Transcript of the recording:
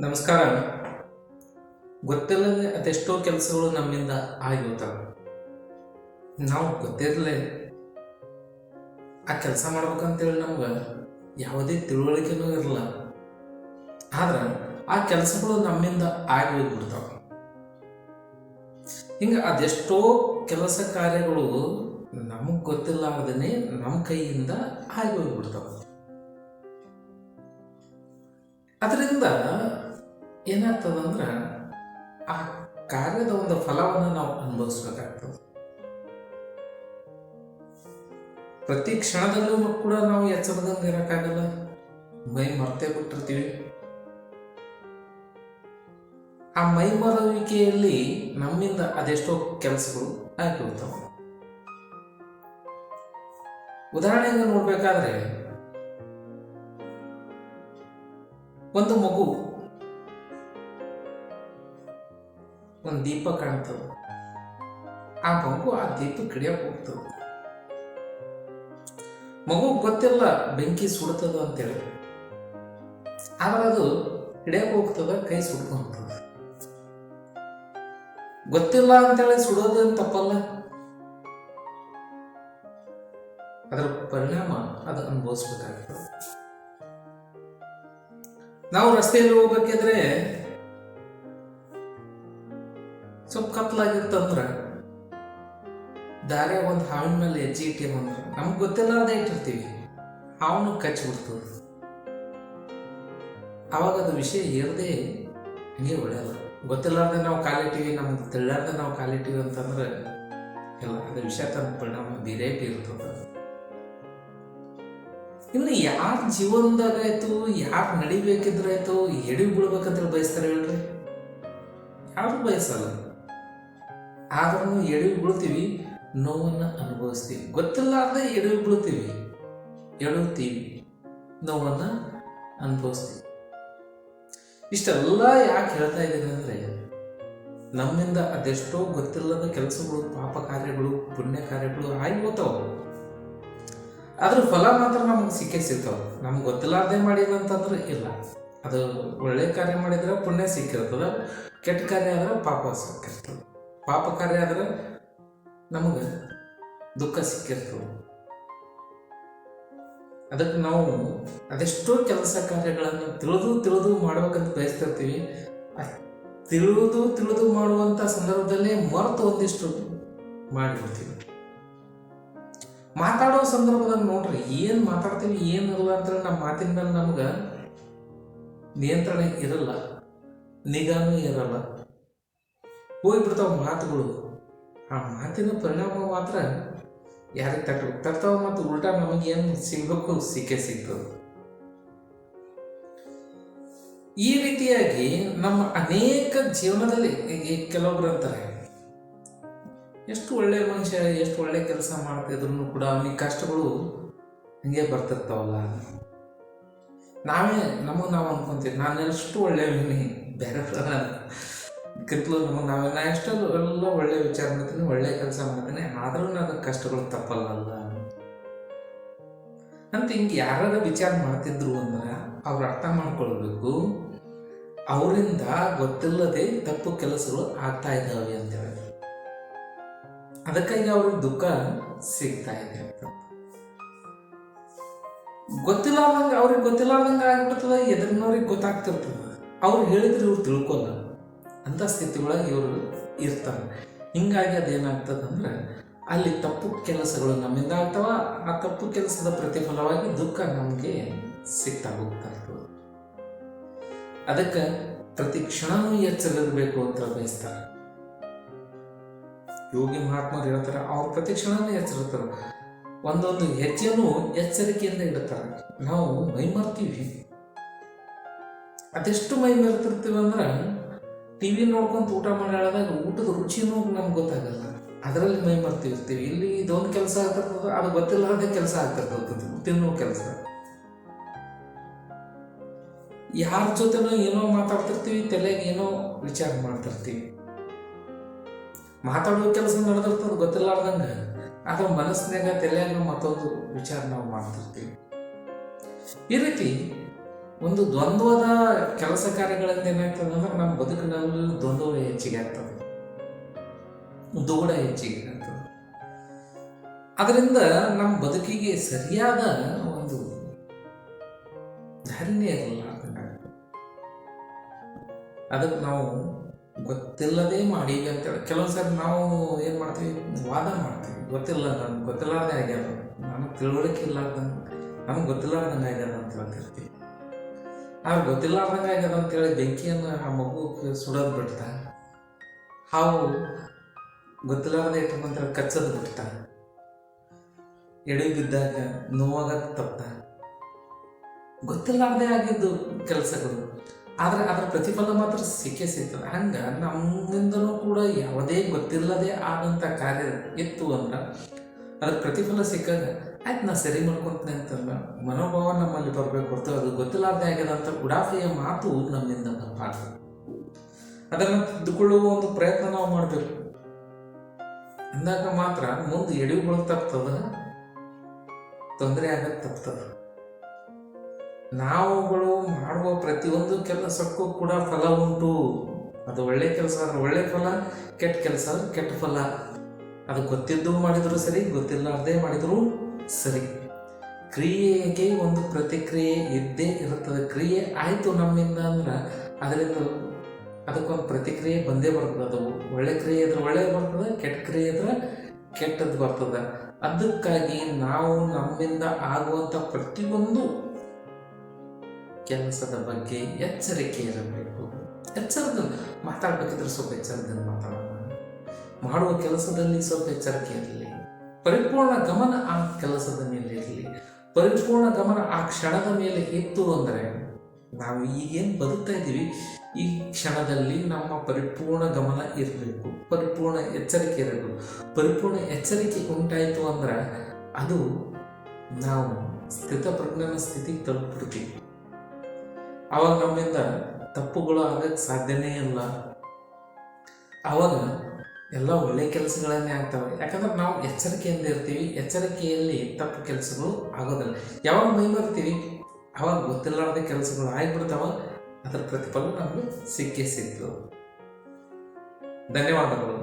ನಮಸ್ಕಾರ. ಗೊತ್ತಿಲ್ಲದೆ ಅದೆಷ್ಟೋ ಕೆಲಸಗಳು ನಮ್ಮಿಂದ ಆಗಿರ್ತಾವೆ. ನಾವು ಗೊತ್ತಿರಲೇ ಆ ಕೆಲಸ ಮಾಡ್ಬೇಕಂತೇಳಿ ನಮ್ಗೆ ಯಾವುದೇ ತಿಳುವಳಿಕೆನೂ ಇರಲ್ಲ ಆದ್ರೆ ಆ ಕೆಲಸಗಳು ನಮ್ಮಿಂದ ಆಗಿ ಹೋಗ್ಬಿಡ್ತಾವೆ. ಹಿಂಗೆ ಅದೆಷ್ಟೋ ಕೆಲಸ ಕಾರ್ಯಗಳು ನಮಗೆ ಗೊತ್ತಿಲ್ಲಾರ್ದೇ ನಮ್ಮ ಕೈಯಿಂದ ಆಗಿ ಹೋಗ್ಬಿಡ್ತಾವೆ. ಅದರಿಂದ ಏನಾಗ್ತದಂದ್ರೆ ಆ ಕಾರ್ಯದ ಒಂದು ಫಲವನ್ನು ನಾವು ಅನುಭವಿಸ್ಬೇಕಾಗ್ತದೆ. ಪ್ರತಿ ಕ್ಷಣದಲ್ಲೂ ಕೂಡ ನಾವು ಎಚ್ಚರದಂಗೆ ಇರೋಕ್ಕಾಗಲ್ಲ. ಮೈ ಮರ್ತೇ ಬಿಟ್ಟಿರ್ತೀವಿ. ಆ ಮೈ ಮರವಿಕೆಯಲ್ಲಿ ನಮ್ಮಿಂದ ಅದೆಷ್ಟೋ ಕೆಲಸಗಳು ಆಗಿರ್ತವೆ ಉದಾಹರಣೆಗೆ ನೋಡ್ಬೇಕಾದ್ರೆ, ಒಂದು ಮಗು ಒಂದು ದೀಪ ಕಾಣ್ತು ಆ ಮಗು ಆ ದೀಪ ಕಡಿಯಕ್ಕೆ ಹೋಗ್ತು ಮಗು ಗೊತ್ತಿಲ್ಲ ಬೆಂಕಿ ಸುಡ್ತದ ಅಂತೇಳಿ. ಆದ್ರೆ ಅದು ಹಿಡಿಯಕ್ಕೆ ಹೋಗ್ತದ, ಕೈ ಸುಡ್ಕೊಂತದ. ಗೊತ್ತಿಲ್ಲ ಅಂತೇಳಿ ಸುಡೋದು ಅಂತ ತಪ್ಪಲ್ಲ. ಅದರ ಪರಿಣಾಮ ಅದು ಅನುಭವಿಸ್ಬೇಕಾಗ್ತದೆ. ನಾವು ರಸ್ತೆಯಲ್ಲಿ ಹೋಗ್ಬೇಕಿದ್ರೆ ಸ್ವಲ್ಪ ಕತ್ಲಾಗಿರ್ತಂದ್ರ ದಾರ್ಯಾಗ ಒಂದು ಹಾವಿನ ಮೇಲೆ ಹೆಜ್ಜೆ ಇಟ್ಟಿವಂದ್ರ ನಮ್ಗೆ ಗೊತ್ತಿಲ್ಲಾರ್ದೆ ಇಟ್ಟಿರ್ತೀವಿ. ಹಾವನು ಕಚ್ಚಿಬಿಡ್ತದೆ ಅವಾಗ ಅದು ವಿಷಯ ಏರದೆ ಹಂಗೆ ಒಳ್ಳೆಯಲ್ಲ ಗೊತ್ತಿಲ್ಲಾರ್ದೆ ನಾವು ಕಾಲಿಟ್ಟಿವಿ ನಮ್ಗೆ ತಿಳ್ಲಾರ್ದೆ ನಾವು ಕಾಲಿಟ್ಟಿವಿ ಅಂತಂದ್ರೆ ಇಲ್ಲ ಅದು ವಿಷಯ ತನ್ನ ಪರಿಣಾಮ ಬೇರೆ ಇರ್ತದೆ. ಇನ್ನು ಯಾರ ಜೀವನದಾಗಾಯ್ತು ಯಾರು ನಡಿಬೇಕಿದ್ರಾಯ್ತು ಎಡಿ ಬೀಳ್ಬೇಕಂತ ಬಯಸ್ತಾರೆ ಹೇಳ್ರಿ? ಯಾರು ಬಯಸಲ್ಲ? ಆದ್ರೂ ಎಡವಿ ಬೀಳ್ತೀವಿ, ನೋವನ್ನು ಅನುಭವಿಸ್ತೀವಿ. ಗೊತ್ತಿಲ್ಲಾರ್ದೆ ಎಡವಿ ಬೀಳ್ತೀವಿ. ಎಡುತ್ತೀವಿ ನೋವನ್ನು ಅನುಭವಿಸ್ತೀವಿ. ಇಷ್ಟೆಲ್ಲ ಯಾಕೆ ಹೇಳ್ತಾ ಇದ್ದೀನಿ ಅಂದರೆ, ನಮ್ಮಿಂದ ಅದೆಷ್ಟೋ ಗೊತ್ತಿಲ್ಲದ ಕೆಲಸಗಳು, ಪಾಪ ಕಾರ್ಯಗಳು, ಪುಣ್ಯ ಕಾರ್ಯಗಳು ಆಗಿ ಹೋಗ್ತಾವೆ ಅದ್ರ ಫಲ ಮಾತ್ರ ನಮಗೆ ಸಿಕ್ಕೇ ಸಿಗ್ತಾವೆ. ನಮ್ಗೆ ಗೊತ್ತಿಲ್ಲಾರ್ದೆ ಮಾಡಿದ ಅಂತಂದ್ರೆ ಇಲ್ಲ. ಅದು ಒಳ್ಳೆ ಕಾರ್ಯ ಮಾಡಿದ್ರೆ ಪುಣ್ಯ ಸಿಕ್ಕಿರ್ತದೆ, ಕೆಟ್ಟ ಕಾರ್ಯ ಆದ್ರೆ ಪಾಪ ಸಿಕ್ಕಿರ್ತದೆ. ಪಾಪ ಕಾರ್ಯ ಆದ್ರೆ ನಮಗೆ ದುಃಖ ಸಿಕ್ಕಿರ್ತದೆ. ಅದಕ್ಕೆ ನಾವು ಅದೆಷ್ಟೋ ಕೆಲಸ ಕಾರ್ಯಗಳನ್ನು ತಿಳಿದು ತಿಳಿದು ಮಾಡ್ಬೇಕಂತ ಬಯಸ್ತಿರ್ತೀವಿ. ತಿಳಿದು ತಿಳಿದು ಮಾಡುವಂಥ ಸಂದರ್ಭದಲ್ಲೇ ಮರೆತು ಒಂದಿಷ್ಟು ಮಾಡಿಬಿಡ್ತೀವಿ ಮಾತಾಡೋ ಸಂದರ್ಭದಲ್ಲಿ ನೋಡ್ರಿ, ಏನು ಮಾತಾಡ್ತೀವಿ, ಏನಿಲ್ಲ ಅಂತ ನಮ್ಮ ಮಾತಿನ ಮೇಲೆ ನಮ್ಗೆ ನಿಯಂತ್ರಣ ಇರಲ್ಲ, ನಿಗಾನೂ ಇರಲ್ಲ. ಹೋಗ್ಬಿಡ್ತಾವ ಮಾತುಗಳು. ಆ ಮಾತಿನ ಪರಿಣಾಮ ಮಾತ್ರ ಯಾರಿಗೆ ತಕ್ಕ ತರ್ತಾವ ಮತ್ತು ಉಲ್ಟಾ ನಮಗೇನು ಸಿಗಬೇಕು? ಸಿಕ್ಕೇ ಸಿಗ್ತದೆ. ಈ ರೀತಿಯಾಗಿ ನಮ್ಮ ಅನೇಕ ಜೀವನದಲ್ಲಿ ಕೆಲವೊಬ್ರು ಅಂತಾರೆ, ಎಷ್ಟು ಒಳ್ಳೆ ಮನುಷ್ಯ, ಎಷ್ಟು ಒಳ್ಳೆ ಕೆಲಸ ಮಾಡ್ತಿದ್ರು ಕೂಡ ಅವನಿಗೆ ಕಷ್ಟಗಳು ಹಂಗೆ ಬರ್ತಿರ್ತಾವಲ್ಲ. ನಾವೇ ನಮಗೆ ನಾವು ಅನ್ಕೊಂತೀವಿ ನಾನು ಎಷ್ಟು ಒಳ್ಳೆಯವನಿ ಬೇರೆ ಕಿತ್ಲು ನಮಗೆ ನಾವೆಲ್ಲ ಎಷ್ಟೋ ಎಲ್ಲ ಒಳ್ಳೆ ವಿಚಾರ ಮಾಡ್ತೀನಿ ಒಳ್ಳೆ ಕೆಲಸ ಮಾಡ್ತೀನಿ ಆದರೂ ನನಗೆ ಕಷ್ಟಗಳು ತಪ್ಪಲ್ಲ ಅಂತ ಹಿಂಗೆ ಯಾರಾರ ವಿಚಾರ ಮಾಡ್ತಿದ್ರು ಅಂದ್ರೆ ಅವ್ರು ಅರ್ಥ ಮಾಡ್ಕೊಳ್ಬೇಕು. ಅವರಿಂದ ಗೊತ್ತಿಲ್ಲದೆ ತಪ್ಪು ಕೆಲಸಗಳು ಆಗ್ತಾ ಇದ್ದಾವೆ ಅಂತೇಳಿ ಅದಕ್ಕಾಗಿ ಅವ್ರಿಗೆ ದುಃಖ ಸಿಗ್ತಾ ಇದೆ. ಗೊತ್ತಿಲ್ಲ ಅವ್ರಿಗೆ ಗೊತ್ತಿಲ್ಲ ಆಗ್ಬಿಡ್ತದ, ಎದುರಿನವ್ರಿಗೆ ಗೊತ್ತಾಗ್ತಿರ್ತದ. ಅವ್ರು ಹೇಳಿದ್ರೆ ಇವ್ರು ತಿಳ್ಕೊಲ್ಲ. ಅಂತ ಸ್ಥಿತಿಗಳಾಗ ಇವರು ಇರ್ತಾರೆ. ಹಿಂಗಾಗಿ ಅದೇನಾಗ್ತದಂದ್ರೆ ಅಲ್ಲಿ ತಪ್ಪು ಕೆಲಸಗಳು ನಮ್ಮಿಂದ ಅಥವಾ ಆ ತಪ್ಪು ಕೆಲಸದ ಪ್ರತಿಫಲವಾಗಿ ದುಃಖ ನಮಗೆ ಸಿಗ್ತಾ ಹೋಗ್ತಾ ಅದಕ್ಕೆ ಪ್ರತಿ ಕ್ಷಣವೂ ಎಚ್ಚರಿರಬೇಕು ಅಂತ ಬಯಸ್ತಾರೆ. ಯೋಗಿ ಮಹಾತ್ಮರು ಹೇಳ್ತಾರೆ, ಅವ್ರು ಪ್ರತಿ ಕ್ಷಣವೂ ಎಚ್ಚರಿರ್ತಾರೆ ಒಂದೊಂದು ಹೆಜ್ಜೆನೂ ಎಚ್ಚರಿಕೆಯಿಂದ ಇಡ್ತಾರೆ. ನಾವು ಮೈ ಮರ್ತೀವಿ ಅದೆಷ್ಟು ಮೈ ಮರ್ತಿರ್ತೀವಿ ಅಂದ್ರೆ ಟಿ ವಿ ನೋಡ್ಕೊಂತ ಊಟ ಮಾಡಿ ಹೇಳಿದಾಗ ಊಟದ ರುಚಿನೂ ನಮ್ಗೆ ಗೊತ್ತಾಗಲ್ಲ. ಅದರಲ್ಲಿ ಮೈ ಮರ್ತಿರ್ತೀವಿ. ಇಲ್ಲಿ ಇದೊಂದು ಕೆಲಸ ಆಗ್ತಿರ್ತದ ಅದು ಗೊತ್ತಿಲ್ಲದೆ ಕೆಲಸ ಆಗ್ತಿರ್ತದ ತಿನ್ನೋ ಕೆಲಸ. ಯಾರ ಜೊತೆನೋ ಏನೋ ಮಾತಾಡ್ತಿರ್ತೀವಿ, ತಲೆಗೆ ಏನೋ ವಿಚಾರ ಮಾಡ್ತಿರ್ತೀವಿ. ಮಾತಾಡೋ ಕೆಲಸ ನಡೆದಿರ್ತದ ಗೊತ್ತಿಲ್ಲಾರ್ದಂಗೆ ಅದ್ರ ಮನಸ್ಸಿನಾಗ ತಲೆಯಾಗ ಮತ್ತೊಂದು ವಿಚಾರ ನಾವು ಮಾಡ್ತಿರ್ತೀವಿ. ಈ ರೀತಿ ಒಂದು ದ್ವಂದ್ವದ ಕೆಲಸ ಕಾರ್ಯಗಳಿಂದ ಏನಾಗ್ತದೆ ಅಂದ್ರೆ ನಮ್ಮ ಬದುಕಿನಲ್ಲಿ ದ್ವಂದ್ವ ಹೆಚ್ಚಿಗೆ ಆಗ್ತದೆ. ದೂಡ ಹೆಚ್ಚಿಗೆ ಆಗ್ತದೆ. ಅದರಿಂದ ನಮ್ಮ ಬದುಕಿಗೆ ಸರಿಯಾದ ಒಂದು ಧಾರಣೆ ಇರಲಿಲ್ಲ. ಅದಕ್ಕೆ ನಾವು ಗೊತ್ತಿಲ್ಲದೆ ಮಾಡಿ ಅಂತೇಳಿ ಕೆಲವೊಂದ್ಸರಿ ನಾವು ಏನು ಮಾಡ್ತೀವಿ? ವಾದ ಮಾಡ್ತೀವಿ. ಗೊತ್ತಿಲ್ಲ ನಮ್ಗೆ ಗೊತ್ತಿಲ್ಲಾರ್ದೆ ಆಗ್ಯಾರ ನನಗೆ ತಿಳುವಳಿಕೆ ಇಲ್ಲ ನಮ್ಗೆ ಗೊತ್ತಿಲ್ಲಾರ್ದಂಗೆ ಆಗ್ಯಾರ ಅಂತ ಹೇಳ್ತಿರ್ತೀವಿ. ಆದ್ರೆ ಗೊತ್ತಿಲ್ಲಾರ್ದಂಗೆ ಆಗ್ಯದ ಅಂತೇಳಿ ಬೆಂಕಿಯನ್ನು ಆ ಮಗು ಸುಡೋದು ಬಿಡ್ತ. ಹಾವು ಗೊತ್ತಿಲ್ಲಾರ್ದೆ ಇಟ್ಕೊಂಡ್ರೆ ಕಚ್ಚೋದು ಬಿಡ್ತ. ಎಡಿ ಬಿದ್ದಾಗ ನೋವಾಗ ತಪ್ಪ ಗೊತ್ತಿಲ್ಲಾರ್ದೆ ಆಗಿದ್ದು ಕೆಲಸಗಳು. ಆದ್ರೆ ಅದರ ಪ್ರತಿಫಲ ಮಾತ್ರ ಸಿಕ್ಕೇ ಸಿಗ್ತದೆ. ಹಂಗೆ ನಮ್ಮಿಂದನೂ ಕೂಡ ಯಾವುದೇ ಗೊತ್ತಿಲ್ಲದೆ ಆದಂಥ ಕಾರ್ಯ ಇತ್ತು ಅಂದ್ರೆ ಅದ್ರ ಪ್ರತಿಫಲ ಸಿಕ್ಕಾಗ ಆಯ್ತು ನಾ ಸರಿ ಮಾಡ್ಕೊತೀನಿ ಅಂತಲ್ಲ ಮನೋಭಾವ ನಮ್ಮಲ್ಲಿ ಬರಬೇಕು ಹೊರತು ಅದು ಗೊತ್ತಿಲ್ಲಾರ್ದೆ ಆಗ್ಯದ ಅಂತ ಉಡಾಫೆಯ ಮಾತು ನಮ್ಮಿಂದ ತಪ್ಪಾಗ್ತದೆ ಅದನ್ನು ತಿದ್ದುಕೊಳ್ಳುವ ಒಂದು ಪ್ರಯತ್ನ ನಾವು ಮಾಡಬೇಕು. ಅಂದಾಗ ಮಾತ್ರ ಮುಂದೆ ಎಡಿಗಳು ತಪ್ತದ, ತೊಂದರೆ ಆಗಕ್ಕೆ ತಪ್ತದ. ನಾವುಗಳು ಮಾಡುವ ಪ್ರತಿಯೊಂದು ಕೆಲಸಕ್ಕೂ ಕೂಡ ಫಲ ಉಂಟು. ಅದು ಒಳ್ಳೆ ಕೆಲಸ ಆದ್ರೆ ಒಳ್ಳೆ ಫಲ, ಕೆಟ್ಟ ಕೆಲಸ, ಕೆಟ್ಟ ಫಲ. ಅದು ಗೊತ್ತಿದ್ದು ಮಾಡಿದ್ರು ಸರಿ, ಗೊತ್ತಿಲ್ಲಾರ್ದೆ ಮಾಡಿದ್ರು ಸರಿ. ಕ್ರಿಯೆಗೆ ಒಂದು ಪ್ರತಿಕ್ರಿಯೆ ಇದ್ದೇ ಇರುತ್ತದೆ. ಕ್ರಿಯೆ ಆಯಿತು ನಮ್ಮಿಂದ ಅಂದ್ರೆ ಅದರಿಂದ ಅದಕ್ಕೊಂದು ಪ್ರತಿಕ್ರಿಯೆ ಬಂದೇ ಬರ್ತದೆ. ಅದು ಒಳ್ಳೆ ಕ್ರಿಯೆ ಇದ್ರೆ ಒಳ್ಳೆ ಬರ್ತದೆ, ಕೆಟ್ಟ ಕ್ರಿಯೆ ಇದ್ರೆ ಕೆಟ್ಟದ್ದು ಬರ್ತದೆ. ಅದಕ್ಕಾಗಿ ನಾವು ನಮ್ಮಿಂದ ಆಗುವಂಥ ಪ್ರತಿಯೊಂದು ಕೆಲಸದ ಬಗ್ಗೆ ಎಚ್ಚರಿಕೆ ಇರಬೇಕು. ಎಚ್ಚರದ ಮಾತಾಡ್ಬೇಕಿದ್ರೆ ಸ್ವಲ್ಪ ಎಚ್ಚರದಿಂದ ಮಾತಾಡೋಣ. ಮಾಡುವ ಕೆಲಸದಲ್ಲಿ ಸ್ವಲ್ಪ ಎಚ್ಚರಿಕೆ ಇರಲಿ. ಪರಿಪೂರ್ಣ ಗಮನ ಆ ಕೆಲಸದ ಮೇಲೆ ಇರಲಿ. ಪರಿಪೂರ್ಣ ಗಮನ ಆ ಕ್ಷಣದ ಮೇಲೆ ಇತ್ತು ಅಂದರೆ ನಾವು ಈಗೇನು ಬದುಕ್ತಾ ಇದ್ದೀವಿ, ಈ ಕ್ಷಣದಲ್ಲಿ ನಮ್ಮ ಪರಿಪೂರ್ಣ ಗಮನ ಇರಬೇಕು, ಪರಿಪೂರ್ಣ ಎಚ್ಚರಿಕೆ ಇರಬೇಕು. ಪರಿಪೂರ್ಣ ಎಚ್ಚರಿಕೆ ಉಂಟಾಯಿತು ಅಂದ್ರೆ ಅದು ನಾವು ಸ್ಥಿತಪ್ರಜ್ಞಾನ ಸ್ಥಿತಿಗೆ ತಲುಪಿಡ್ತೀವಿ ಅವಾಗ ನಮ್ಮಿಂದ ತಪ್ಪುಗಳು ಆಗಕ್ಕೆ ಸಾಧ್ಯನೇ ಇಲ್ಲ. ಅವಾಗ ಎಲ್ಲ ಒಳ್ಳೆ ಕೆಲಸಗಳನ್ನೇ ಆಗ್ತವೆ. ಯಾಕಂದ್ರೆ ನಾವು ಎಚ್ಚರಿಕೆಯಿಂದ ಇರ್ತೀವಿ. ಎಚ್ಚರಿಕೆಯಲ್ಲಿ ತಪ್ಪು ಕೆಲಸಗಳು ಆಗೋದಿಲ್ಲ. ಯಾವಾಗ ಮೈ ಬರ್ತೀವಿ ಅವಾಗ ಗೊತ್ತಿಲ್ಲಾರ್ದ ಕೆಲಸಗಳು ಆಗಿಬಿಡ್ತಾವ. ಅದರ ಪ್ರತಿಫಲ ನಮಗೆ ಸಿಕ್ಕೇ ಸಿಕ್ತು. ಧನ್ಯವಾದಗಳು.